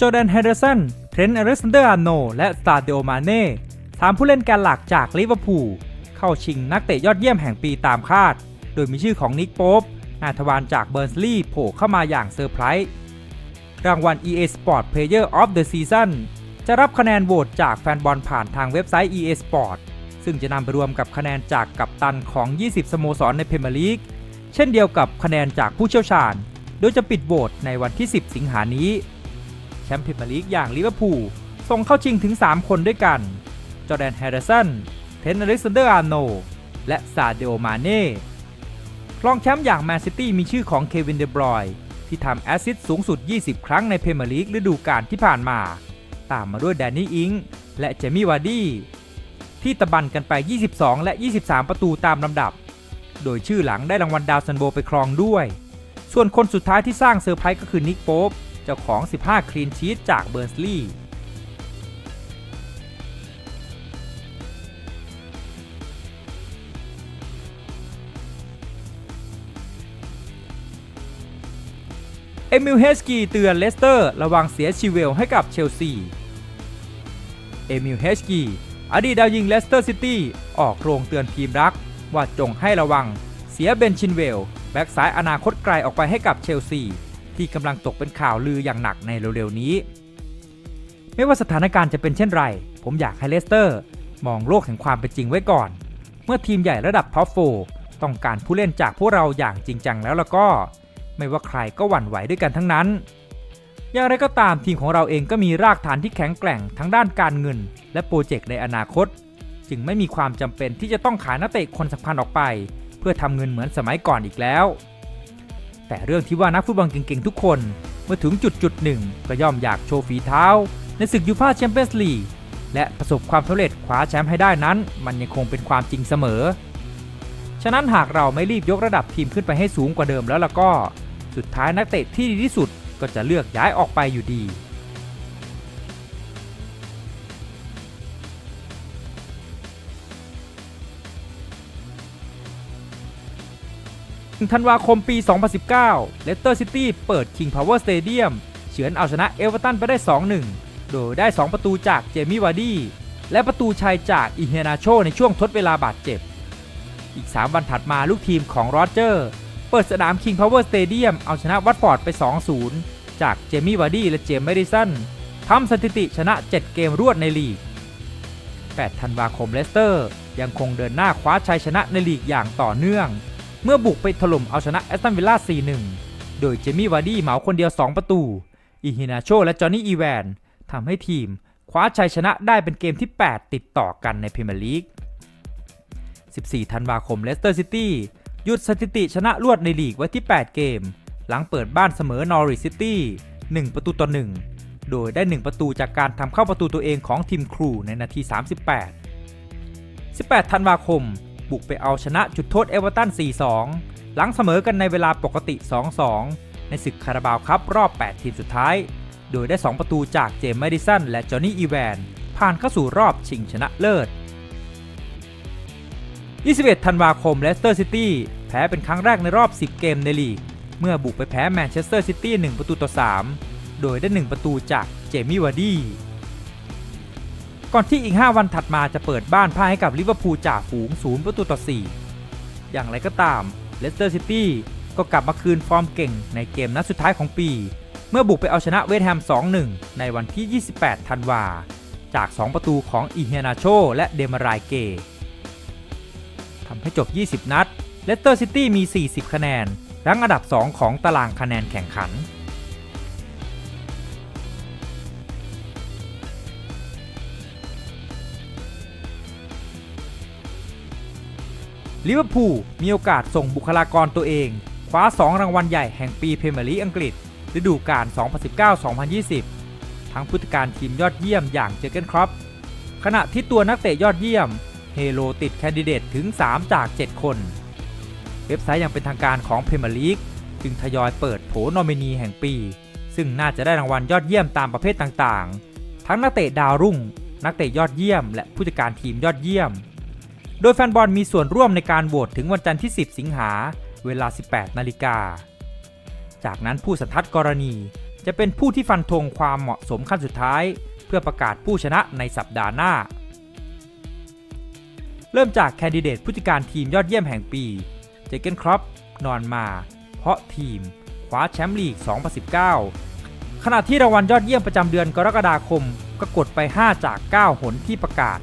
จอแดนเฮเดอร์สัน เทรนต์อเล็กซานเดอร์อาร์โน และสตาเดโอมาเน่สามผู้เล่นแกนหลักจากลิเวอร์พูลเข้าชิงนักเตะยอดเยี่ยมแห่งปีตามคาด โดยมีชื่อของนิกโป๊ปนาทวานจากเบิร์นสลีย์โผล่เข้ามาอย่างเซอร์ไพรส์ รางวัล EA Sport Player of the Season จะรับคะแนนโหวตจากแฟนบอลผ่านทางเว็บไซต์ EA Sport ซึ่งจะนำไปรวมกับคะแนนจากกัปตันของ 20 สโมสรในพรีเมียร์ลีก เช่นเดียวกับคะแนนจากผู้เชี่ยวชาญ โดยจะปิดโหวตในวันที่ 10 สิงหานี้ แชมป์พรีเมียร์ลีกอย่างลิเวอร์พูลส่งเข้าชิงถึง 3 คนด้วยกัน จอแดนแฮร์ริสัน เทนอเล็กซานเดอร์อาร์โน และซาเดโอมาเน่รองแชมป์อย่างแมนซิตี้มีชื่อของเควินเดบรอยที่ทำแอสซิสต์สูงสุด 20 ครั้งในพรีเมียร์ลีกฤดูกาลที่ผ่านมา ตามมาด้วยแดนนี่อิงและเจมี่วาร์ดี้ที่ตะบันกันไป 22 และ 23 ประตูตามลำดับ โดยชื่อหลังได้รางวัลดาวซันโบไปครองด้วย ส่วนคนสุดท้ายที่สร้างเซอร์ไพรส์ก็คือนิกโป๊ป เจ้าของ 15 คลีนชีตจากเบิร์นสลีย์เอมิลเฮสกีเตือนเลสเตอร์ ระวังเสียชิเวลให้กับเชลซี เอมิลเฮสกีอดีตดาวยิงเลสเตอร์ซิตี้ออกโรงเตือนทีมรัก ว่าจงให้ระวัง เสียเบนชินเวล แบ็กซ้ายอนาคตไกลออกไปให้กับเชลซี ที่กำลังตกเป็นข่าวลืออย่างหนักในเร็วๆนี้ ไม่ว่าสถานการณ์จะเป็นเช่นไร ผมอยากให้เลสเตอร์ มองโลกแห่งความเป็นจริงไว้ก่อน เมื่อทีมใหญ่ระดับท็อปโฟต้องการผู้เล่นจากพวกเราอย่างจริงจังแล้วแล้วก็ ไม่ว่าใครก็หวั่นไหวด้วยกันทั้งนั้น อย่างไรก็ตามทีมของเราเองก็มีรากฐานที่แข็งแกร่งทั้งด้านการเงิน และโปรเจกต์ในอนาคต จึงไม่มีความจำเป็นที่จะต้องขายนักเตะคนสำคัญออกไป เพื่อทำเงินเหมือนสมัยก่อนอีกแล้ว แต่เรื่องที่ว่านักฟุตบอลเก่งๆทุกคน เมื่อถึงจุดจุดหนึ่งก็ย่อมอยากโชว์ฝีเท้า ในศึกยูฟ่าแชมเปี้ยนส์ลีกและประสบความสำเร็จคว้าแชมป์ให้ได้นั้น มันยังคงเป็นความจริงเสมอ ฉะนั้นหากเราไม่รีบยกระดับทีมขึ้นไปให้สูงกว่าเดิมแล้วล่ะก็ สุดท้ายนักเตะที่ดีที่สุดก็จะเลือกย้ายออกไปอยู่ดี 1ธันวาคมปี 2019เลสเตอร์ซิตี้เปิด King Power Stadium เฉือนเอาชนะเอเวอร์ตันไปได้ 2-1 โดยได้ 2 ประตูจากเจมี่วาร์ดี้และประตูชัยจากอิเฮนาโชในช่วงทดเวลาบาดเจ็บ อีก 3 วันถัดมาลูกทีมของโรเจอร์ เปิดสนาม King Power Stadium เอาชนะวัตฟอร์ดไป 2-0 จากเจมี่วาร์ดี้และเจมส์แมดิสันทำสถิติชนะ 7 เกมรวดในลีก 8 ธันวาคมเลสเตอร์ ยังคงเดินหน้าคว้าชัยชนะในลีกอย่างต่อเนื่อง เมื่อบุกไปถล่มเอาชนะแอสตันวิลล่า 4-1 โดยเจมี่วาร์ดี้เหมาคนเดียว 2 ประตู อิฮินาโชและจอห์นนี่อีแวนทำให้ทีมคว้าชัยชนะได้เป็นเกมที่ 8 ติดต่อกันในพรีเมียร์ลีก 14 ธันวาคมเลสเตอร์ซิตี้หยุดสถิติชนะรวดในลีกไว้ที่ 8 เกม หลังเปิดบ้านเสมอนอริสซิตี้1ประตูต่อ 1 โดยได้ 1 ประตูจากการทำเข้าประตูตัวเองของทีมครูในนาที 38 18 ธันวาคม บุกไปเอาชนะจุดโทษเอเวอร์ตัน 4-2 หลังเสมอกันในเวลาปกติ 2-2 ในศึกคาราบาวครับรอบ 8 ทีมสุดท้าย โดยได้ 2 ประตูจากเจมส์แมดิสันและจอห์นนี่อีแวนผ่านเข้าสู่รอบชิงชนะเลิศ 21 ธันวาคมเลสเตอร์ซิตี้แพ้เป็นครั้งแรกในรอบ 10 เกมในลีก เมื่อบุกไปแพ้แมนเชสเตอร์ซิตี้ 1 ประตูต่อ 3 โดยได้ 1 ประตูจากเจมี่วาร์ดี้ ก่อนที่อีก 5 วันถัดมาจะเปิดบ้านพ่ายให้กับลิเวอร์พูลจ่าฝูง 0 ประตูต่อ 4 อย่างไรก็ตามเลสเตอร์ซิตี้ก็กลับมาคืนฟอร์มเก่งในเกมนัดสุดท้ายของปี เมื่อบุกไปเอาชนะเวสต์แฮม 2-1 ในวันที่ 28 ธันวา จาก 2 ประตูของอีเฮนาโช และเดมารายเกทำให้จบ 20 นัดเลสเตอร์ซิตี้มี 40 คะแนนรั้งอันดับ 2 ของตารางคะแนนแข่งขัน ลิเวอร์พูลมีโอกาสส่งบุคลากรตัวเอง คว้า 2 รางวัลใหญ่แห่งปีพรีเมียร์ลีกอังกฤษ ฤดูกาล 2019-2020 ทั้งผู้จัดการทีมยอดเยี่ยมอย่างเจอเกนครอปขณะที่ตัวนักเตะยอดเยี่ยม เฮโลติดแคนดิเดตถึง 3 จาก 7 คน เว็บไซต์อยังเป็นทางการของพรีเมียร์ลีกจึงทยอยเปิดโผนอมินีแห่งปี ซึ่งน่าจะได้รางวัลยอดเยี่ยมตามประเภทต่างๆ ทั้งนักเตะดาวรุ่ง นักเตะยอดเยี่ยม และผู้จัดการทีมยอดเยี่ยม โดยแฟนบอลมีส่วนร่วมในการโหวตถึงวันจันทร์ที่ 10 สิงหา เวลา 18 นาฬิกา จากนั้นผู้สันทัดกรณีจะเป็นผู้ที่ฟันธงความเหมาะสมขั้นสุดท้าย เพื่อประกาศผู้ชนะในสัปดาห์หน้า เริ่มจากแคนดิเดตผู้จัดการทีมยอดเยี่ยมแห่งปี เจเกนครอปนอนมา เพราะทีมคว้าแชมป์ลีก 2019 ขณะที่รางวัลยอดเยี่ยมประจำเดือนกรกฎาคมก็กดไป 5 จาก 9 หนที่ประกาศ